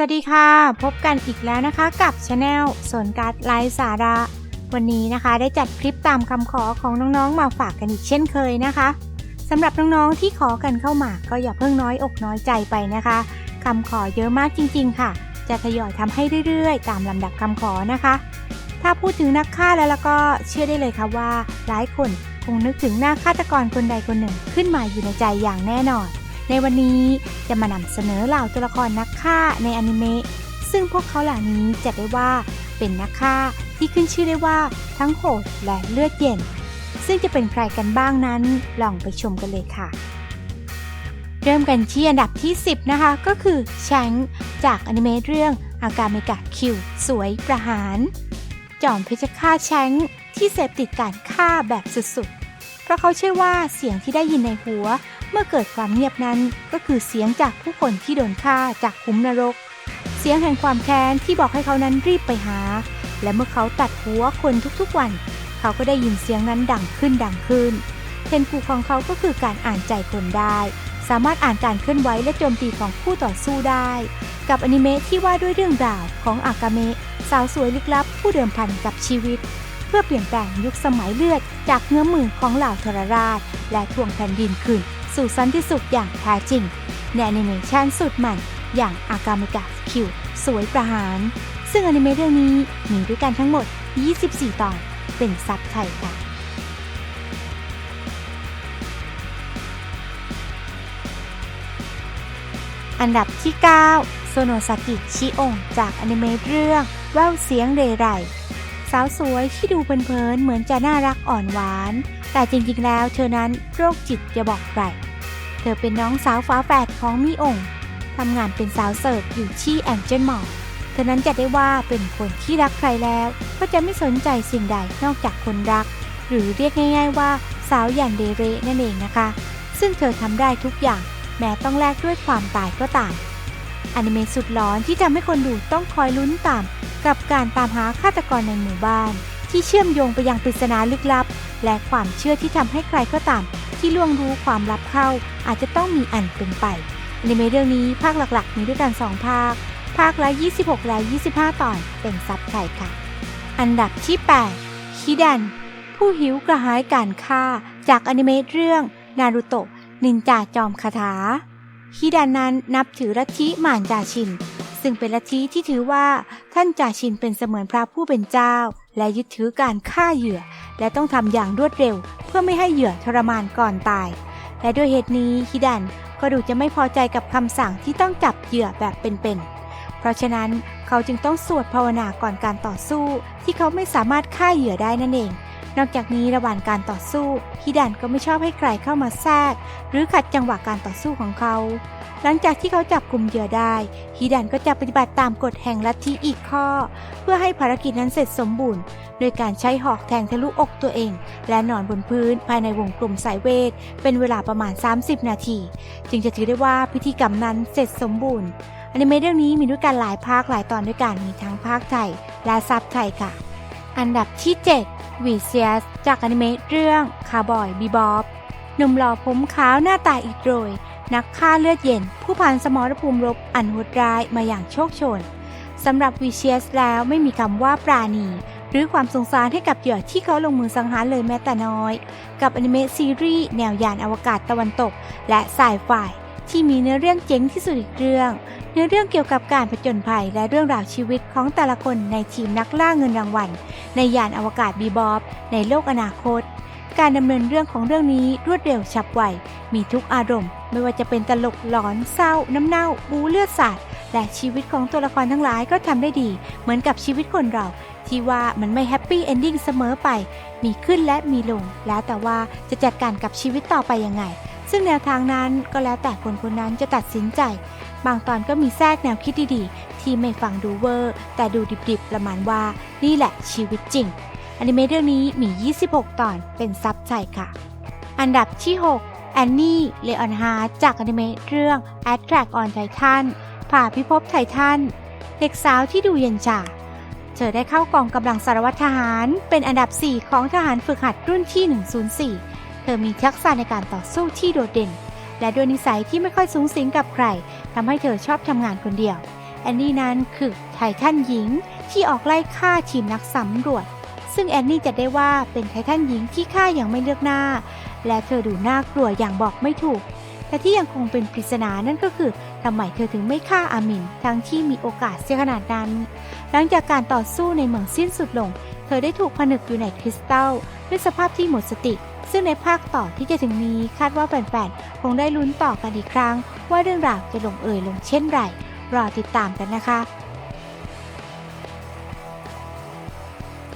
สวัสดีค่ะ พบกันอีกแล้วนะคะกับช anel สนการไลฟ์สาระ วันนี้นะคะได้จัดคลิปตามคำขอของน้องๆมาฝากกันอีกเช่นเคยนะคะสำหรับน้องๆที่ขอกันเข้ามาก็อย่าเพิ่งน้อยอกน้อยใจไปนะคะคำขอเยอะมากจริง ๆ ค่ะ จะทยอยทำให้เรื่อยๆ ตามลำดับคำขอนะคะ ถ้าพูดถึงนักฆ่าแล้วแล้วก็เชื่อได้เลยค่ะว่าหลายคนคงนึกถึงหน้าฆาตกรคนใดคนหนึ่งขึ้นมาอยู่ในใจอย่างแน่นอน ในวันนี้จะมานำเสนอเหล่าตัวละครนักฆ่าในอนิเมะซึ่งพวกเขาเหล่านี้จัดได้ว่าเป็นนักฆ่าที่ขึ้นชื่อได้ว่าทั้งโหดและเลือดเย็น ซึ่งจะเป็นใครกันบ้างนั้น ลองไปชมกันเลยค่ะ เริ่มกันที่อันดับที่ 10 นะคะ ก็คือแชงจากอนิเมะเรื่องอากาเมกะคิว สวยประหาร จอมเพชฌฆาตแชงที่เสพติดการฆ่าแบบสุดๆ เพราะเขาเชื่อว่าเสียงที่ได้ยินในหัว เมื่อเกิดความเงียบนั้นก็คือเสียงจากผู้คนที่โดนฆ่าจากขุมนรก เสียงแห่งความแค้นที่บอกให้เขานั้นรีบไปหา และเมื่อเขาตัดหัวคนทุกๆวัน เขาก็ได้ยินเสียงนั้นดังขึ้นดังขึ้น เทนกูของเขาก็คือการอ่านใจคนได้ สามารถอ่านการเคลื่อนไหวและโจมตีของผู้ต่อสู้ได้ กับอนิเมะที่ว่าด้วยเรื่องราวของอากาเมะสาวสวยลึกลับผู้เดิมพันกับชีวิต เพื่อเปลี่ยนแปลงยุคสมัยเลือด จากเงื้อมือของเหล่าทรราช และทวงแผ่นดินคืน สู่สันติสุขอย่างแท้จริง ในแอนิเมชันสุดมันอย่างอากาเมกะคิวสวยประหาร ซึ่งอนิเมะเรื่องนี้มีด้วยกันทั้งหมด 24 ตอน เป็นซับไทยค่ะอันดับที่ 9 โซโนซากิชิองจากอนิเมะเรื่องแววเสียงเรไร สาวสวยที่ดูเพลินๆเหมือนจะน่ารักอ่อนหวาน แต่จริงๆแล้วเธอนั้นโรคจิตจะบอกใคร เธอเป็นน้องสาวฟ้าแฝดของมิองทำงานเป็นสาวเสิร์ฟอยู่ที่แองเจิลมอลเธอนั้นจะได้ว่าเป็นคนที่รักใครแล้ว ก็จะไม่สนใจสิ่งใดนอกจากคนรัก หรือเรียกง่าย ๆ ว่าสาวอย่างเดเรนั่นเองนะคะ ซึ่งเธอทำได้ทุกอย่าง แม้ต้องแลกด้วยความตายก็ตามอนิเมะสุดหลอนที่ทำให้คนดูต้องคอยลุ้นตาม กับการตามหาฆาตกรในหมู่บ้าน ที่เชื่อมโยงไปยังปริศนาลึกลับ และความเชื่อที่ทำให้ใครก็ตาม ที่ล่วงรู้ความลับเข้า อาจจะต้องมีอันเป็นไปอนิเมะเรื่องนี้ภาคหลักๆ มีด้วยกัน 2 ภาค ภาคละ 26 และ 25 ตอนเป็นซับไทยค่ะ อันดับที่ 8 คิดัน ผู้หิวกระหายการฆ่า จากอนิเมะเรื่อง นารูโตะนินจาจอมคาถาฮิดันนั้นนับถือลัทธิหมานจาชิน ซึ่งเป็นลัทธิที่ถือว่าท่านจาชินเป็นเสมือนพระผู้เป็นเจ้า และยึดถือการฆ่าเหยื่อ และต้องทำอย่างรวดเร็ว เพื่อไม่ให้เหยื่อทรมานก่อนตาย และด้วยเหตุนี้ฮิดันก็ดูจะไม่พอใจกับคำสั่งที่ต้องจับเหยื่อแบบเป็นๆ เพราะฉะนั้นเขาจึงต้องสวดภาวนาก่อนการต่อสู้ ที่เขาไม่สามารถฆ่าเหยื่อได้นั่นเอง นอกจากนี้ระหว่างการต่อสู้ฮิดันก็ไม่ชอบให้ใครเข้ามาแทรก หรือขัดจังหวะการต่อสู้ของเขา หลังจากที่เขาจับกลุ่มเหยื่อได้ฮิดันก็จะปฏิบัติตามกฎแห่งลัทธิอีกข้อ เพื่อให้ภารกิจนั้นเสร็จสมบูรณ์ โดยการใช้หอกแทงทะลุอกตัวเอง และนอนบนพื้นภายในวงกลมสายเวท เป็นเวลาประมาณ 30 นาที จึงจะถือได้ว่าพิธีกรรมนั้นเสร็จสมบูรณ์อนิเมะเรื่องนี้มีด้วยกันหลายภาคหลายตอนด้วยกันมีทั้งภาคไทยและซับไทยค่ะ อันดับที่ 7 วีเซียส จากอนิเมะเรื่องคาร์บอยบีบอบหนุ่มหล่อผมขาวหน้าตาอิดโรย นักฆ่าเลือดเย็น ผู้ผ่านสมรภูมิรบอันโหดร้ายมาอย่างโชคโชนสำหรับวีเชียสแล้วไม่มีคำว่าปราณี หรือความสงสารให้กับเหยื่อที่เขาลงมือสังหารเลยแม้แต่น้อย กับอนิเมะซีรีส์แนวยานอวกาศตะวันตก และสายฝ่ายที่มีเนื้อเรื่องเจ๋งที่สุดอีกเรื่อง เนื้อเรื่องเกี่ยวกับการผจญภัยและเรื่องราวชีวิตของแต่ละคนในทีมนักล่าเงินรางวัล ในยานอวกาศบีบอบในโลกอนาคต การดำเนินเรื่องของเรื่องนี้รวดเร็วฉับไว มีทุกอารมณ์ ไม่ว่าจะเป็นตลกหลอนเศร้า น้ำเน่า บูเลือดสาดและชีวิตของตัวละครทั้งหลายก็ทำได้ดี เหมือนกับชีวิตคนเรา ที่ว่ามันไม่แฮปปี้เอนดิ้งเสมอไป มีขึ้นและมีลง แล้วแต่ว่าจะจัดการกับชีวิตต่อไปยังไง ซึ่งแนวทางนั้นก็แล้วแต่คนคนนั้นจะตัดสินใจ บางตอนก็มีแทรกแนวคิดดีๆ ที่ไม่ฟังดูเวอร์ แต่ดูดิบๆ ประมาณว่านี่แหละชีวิตจริง อนิเมะเรื่องนี้มี 26 ตอนเป็นซับไทยค่ะ อันดับที่ 6 แอนนี่เลออนฮาร์จากอนิเมะเรื่อง Attract on Titan ผ่าพิภพไททันเด็กสาวที่ดูเย็นชาเธอได้เข้ากองกำลังสารวัตรทหาร เป็นอันดับ 4 ของทหารฝึกหัดรุ่นที่ 104 ธอมีทักษะในการต่อสู้ที่โดดเด่น และด้วยนิสัยที่ไม่ค่อยสูงสิงกับใครทำให้เธอชอบทำงานคนเดียว แอนนี่นั้นคือไททันหญิงที่ออกไล่ฆ่าทีมนักสำรวจ ซึ่งแอนนี่จะได้ว่าเป็นไททันหญิงที่ฆ่าอย่างไม่เลือกหน้า และเธอดูน่ากลัวอย่างบอกไม่ถูก แต่ที่ยังคงเป็นปริศนานั่นก็คือทำไมเธอถึงไม่ฆ่าอามินทั้งที่มีโอกาสเสียขนาดนั้น หลังจากการต่อสู้ในเมืองสิ้นสุดลง เธอได้ถูกผนึกอยู่ในคริสตัลด้วยสภาพที่หมดสติ ซึ่งในภาคต่อที่จะถึงนี้คาดว่าแฟนๆ คงได้ลุ้นต่อกันอีกครั้ง ว่าเรื่องราวจะลงเอยลงเช่นไร รอติดตามกันนะคะ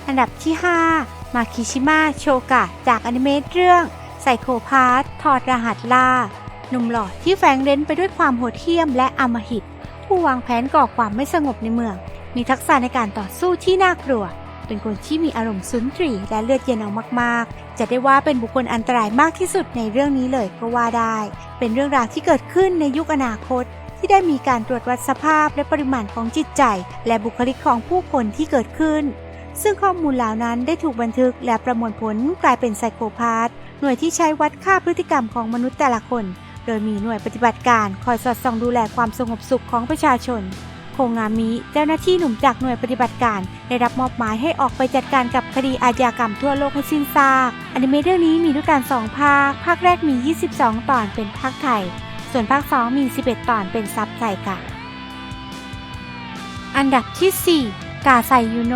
อันดับที่ 5 มาคิชิมะโชกะ จากอนิเมะเรื่องไซโคพาสถอดรหัสล่า หนุ่มหล่อที่แฝงเร้นไปด้วยความโหดเหี้ยมและอำมหิต ผู้วางแผนก่อความไม่สงบในเมือง มีทักษะในการต่อสู้ที่น่ากลัว เป็นคนที่มีอารมณ์สุนทรีและเลือดเย็นเอามากๆ จะได้ว่าเป็นบุคคลอันตรายมากที่สุดในเรื่องนี้เลยก็ว่าได้ เป็นเรื่องราวที่เกิดขึ้นในยุคอนาคต ที่ได้มีการตรวจวัดสภาพและปริมาณของจิตใจ และบุคลิกของผู้คนที่เกิดขึ้น ซึ่งข้อมูลเหล่านั้นได้ถูกบันทึกและประมวลผลกลายเป็นไซโคพาธหน่วยที่ใช้วัดค่าพฤติกรรมของมนุษย์แต่ละคน โดยมีหน่วยปฏิบัติการคอยสอดส่องดูแลความสงบสุขของประชาชน โคงามิเจ้าหน้าที่หนุ่มจากหน่วยปฏิบัติการ ได้รับมอบหมายให้ออกไปจัดการกับคดีอาญากรรมทั่วโลกให้สิ้นซากอนิเมะเรื่องนี้มีด้วยกัน 2 ภาค ภาคแรกมี 22 ตอนเป็นภาคไทย ส่วนภาค 2 มี 11 ตอนเป็นซับไทยค่ะ อันดับที่ 4 กาไซยูโน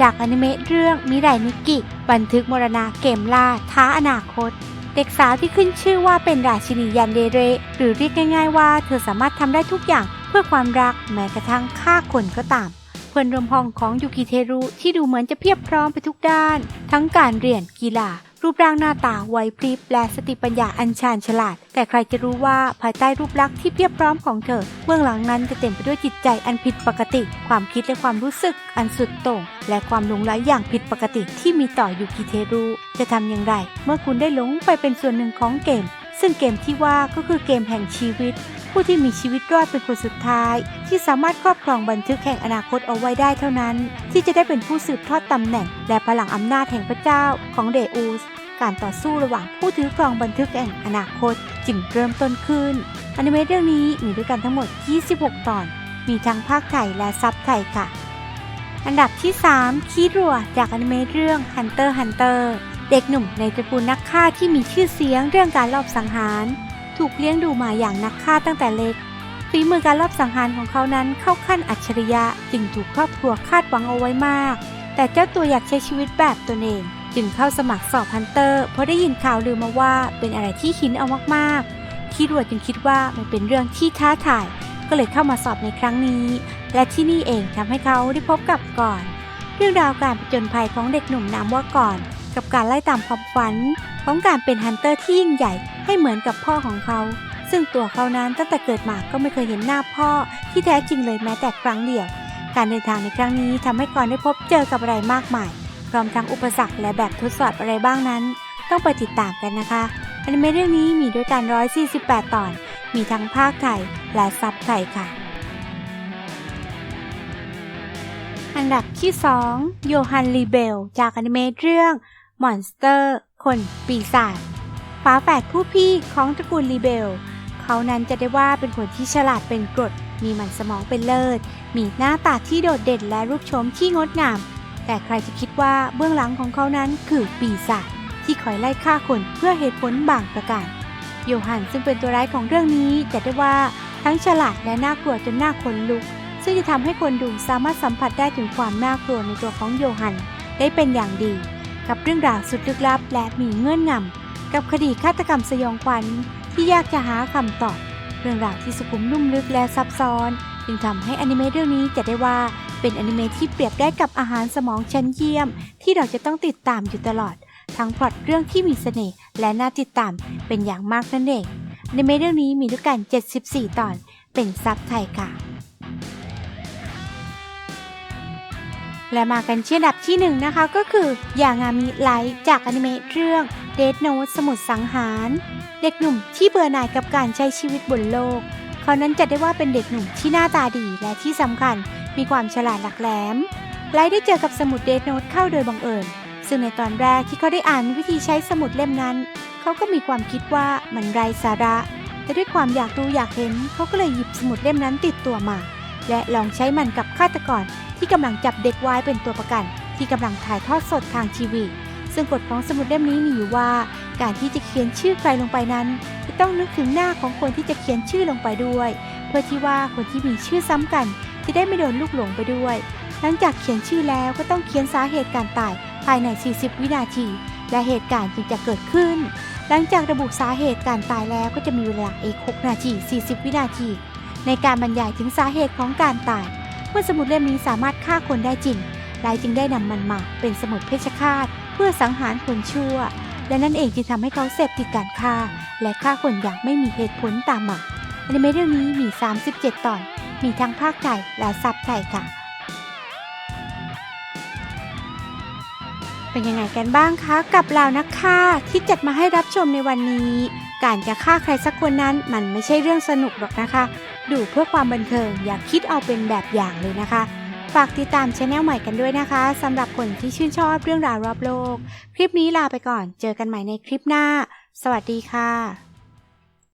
จากอนิเมะเรื่องมิไรนิกิ บันทึกมรณะเกมล่าท้าอนาคตเด็กสาวที่ขึ้นชื่อว่าเป็นราชินียันเดเร หรือเรียกง่าย ๆ ว่าเธอสามารถทำได้ทุกอย่าง เพื่อความรักแม้กระทั่งฆ่าคนก็ตาม เพื่อนร่วมห้องของยูกิเทรุที่ดูเหมือนจะเพียบพร้อมไปทุกด้าน ทั้งการเรียนกีฬารูปร่างหน้าตาไวพริบและสติปัญญาอันชาญฉลาด แต่ใครจะรู้ว่าภายใต้รูปลักษณ์ที่เพียบพร้อมของเธอเบื้องหลังนั้นจะเต็มไปด้วยจิตใจอันผิดปกติ ความคิดและความรู้สึกอันสุดโต่งและความหลงไหลอย่างผิดปกติที่มีต่อยูกิเทรุจะทำอย่างไร เมื่อคุณได้หลงไปเป็นส่วนหนึ่งของเกม ซึ่งเกมที่ว่าก็คือเกมแห่งชีวิต ผู้ที่มีชีวิตรอดเป็นคนสุดท้าย ที่สามารถครอบครองบันทึกแห่งอนาคตเอาไว้ได้เท่านั้น ที่จะได้เป็นผู้สืบทอดตำแหน่ง และพลังอำนาจแห่งพระเจ้าของเดอูส การต่อสู้ระหว่างผู้ถือครองบันทึกแห่งอนาคตจึงเริ่มต้นขึ้นอนิเมะเรื่องนี้มีด้วยกันทั้งหมด 26 ตอน มีทั้งภาคไทยและซับไทยค่ะ อันดับที่ 3 คีรัวจากอนิเมะเรื่อง Hunter Hunter เด็กหนุ่มในตระกูลนักฆ่าที่มีชื่อเสียงเรื่องการลอบสังหาร ถูกเลี้ยงดูมาอย่างนักฆ่าตั้งแต่เล็กฝีมือการลอบสังหารของเขานั้นเข้าขั้นอัจฉริยะจึงถูกครอบครัวคาดหวังเอาไว้มาก แต่เจ้าตัวอยากใช้ชีวิตแบบตนเอง จึงเข้าสมัครสอบฮันเตอร์ เพราะได้ยินข่าวลือมาว่าเป็นอะไรที่หินเอามากๆคิดว่าจึงคิดว่ามันเป็นเรื่องที่ท้าทาย ก็เลยเข้ามาสอบในครั้งนี้ และที่นี่เองทำให้เขาได้พบกับก่อน เรื่องราวการผจญภัยของเด็กหนุ่มนามว่าก่อน กับการไล่ตามความฝัน ของการเป็นฮันเตอร์ที่ยิ่งใหญ่ให้เหมือนกับพ่อของเขา ซึ่งตัวเขานั้นตั้งแต่เกิดมาก็ไม่เคยเห็นหน้าพ่อที่แท้จริงเลยแม้แต่ครั้งเดียว การเดินทางในครั้งนี้ทำให้ก่อนได้พบเจอกับอะไรมากมายพร้อมทั้งอุปสรรคและแบบทดสอบอะไรบ้างนั้น ต้องไปติดตามกันนะคะอนิเมะเรื่องนี้มีด้วยกัน 148 ตอน มีทั้งภาคไทยและซับไทยค่ะ อันดับที่ 2 โยฮันลีเบล จากอนิเมะเรื่องมอนสเตอร์ คนปีศาจฝาแฝดผู้พี่ของตระกูลลีเบล เขานั้นจะได้ว่าเป็นคนที่ฉลาดเป็นกรด มีมันสมองเป็นเลิศ มีหน้าตาที่โดดเด่นและรูปโฉมที่งดงาม แต่ใครจะคิดว่าเบื้องหลังของเขานั้นคือปีศาจที่คอยไล่ฆ่าคนเพื่อเหตุผลบางประการ โยฮันซึ่งเป็นตัวร้ายของเรื่องนี้จะได้ว่าทั้งฉลาดและน่ากลัวจนน่าขนลุก ซึ่งจะทำให้คนดูสามารถสัมผัสได้ถึงความน่ากลัวในตัวของโยฮันได้เป็นอย่างดี กับเรื่องราวสุดลึกลับและมีเงื่อนงำกับคดีฆาตกรรมสยองขวัญที่ยากจะหาคำตอบ เรื่องราวที่สุขุมนุ่มลึกและซับซ้อนจึงทำให้อนิเมะเรื่องนี้จะได้ว่าเป็นอนิเมะที่เปรียบได้กับอาหารสมองชั้นเยี่ยม ที่เราจะต้องติดตามอยู่ตลอด ทั้งพล็อตเรื่องที่มีเสน่ห์และน่าติดตามเป็นอย่างมากนั่นเองอนิเมะเรื่องนี้มีด้วยกัน 74 ตอน เป็นซับไทยค่ะ และมากันที่อันดับที่หนึ่งนะคะก็คือยางามิไลท์จากอนิเมะเรื่อง Dead Note สมุดสังหาร เด็กหนุ่มที่เบื่อหน่ายกับการใช้ชีวิตบนโลก เขานั้นจะได้ว่าเป็นเด็กหนุ่มที่หน้าตาดีและที่สำคัญมีความฉลาดหลักแหลมไลท์ได้เจอกับสมุดเดทโนตเข้าโดยบังเอิญ ซึ่งในตอนแรกที่เขาได้อ่านวิธีใช้สมุดเล่มนั้น เขาก็มีความคิดว่ามันไร้สาระ แต่ด้วยความอยากรู้อยากเห็น เขาก็เลยหยิบสมุดเล่มนั้นติดตัวมา และลองใช้มันกับฆาตกร ที่กำลังจับเด็กไว้เป็นตัวประกัน ที่กำลังถ่ายทอดสดทางทีวี ซึ่งกฎของสมุดเล่มนี้มีอยู่ว่า การที่จะเขียนชื่อใครลงไปนั้น จะต้องนึกถึงหน้าของคนที่จะเขียนชื่อลงไปด้วย เพื่อที่ว่าคนที่มีชื่อซ้ำกัน จะได้ไม่โดนลูกหลงไปด้วย หลังจากเขียนชื่อแล้วก็ต้องเขียนสาเหตุการตายภายใน 40 วินาที และเหตุการณ์จึงจะเกิดขึ้น หลังจากระบุสาเหตุการตายแล้วก็จะมีเวลาอีก 6 นาที 40 วินาที ในการบรรยายถึงสาเหตุของการตาย เมื่อสมุดเล่มนี้สามารถฆ่าคนได้จริงไลจึงได้นำมันมาเป็นสมุดเพชฌฆาตเพื่อสังหารคนชั่ว และนั่นเองจึงทำให้เขาเสพติดการฆ่า และฆ่าคนอย่างไม่มีเหตุผลตามมาอนิเมะเรื่องนี้มี 37 ตอน มีทั้งภาคไทยและซับไทยค่ะ เป็นยังไงกันบ้างคะ กับเรานักฆ่าที่จัดมาให้รับชมในวันนี้ การจะฆ่าใครสักคนนั้นมันไม่ใช่เรื่องสนุกหรอกนะคะ ดูเพื่อความบันเทิงอย่าคิดเอาเป็นแบบอย่างเลยนะคะ ฝากติดตามช anel ใหม่กันด้วยนะคะสำหรับคนที่ชื่นชอบเรื่องราวรอบโลก คลิปนี้ลาไปก่อน เจอกันใหม่ในคลิปหน้า สวัสดีค่ะ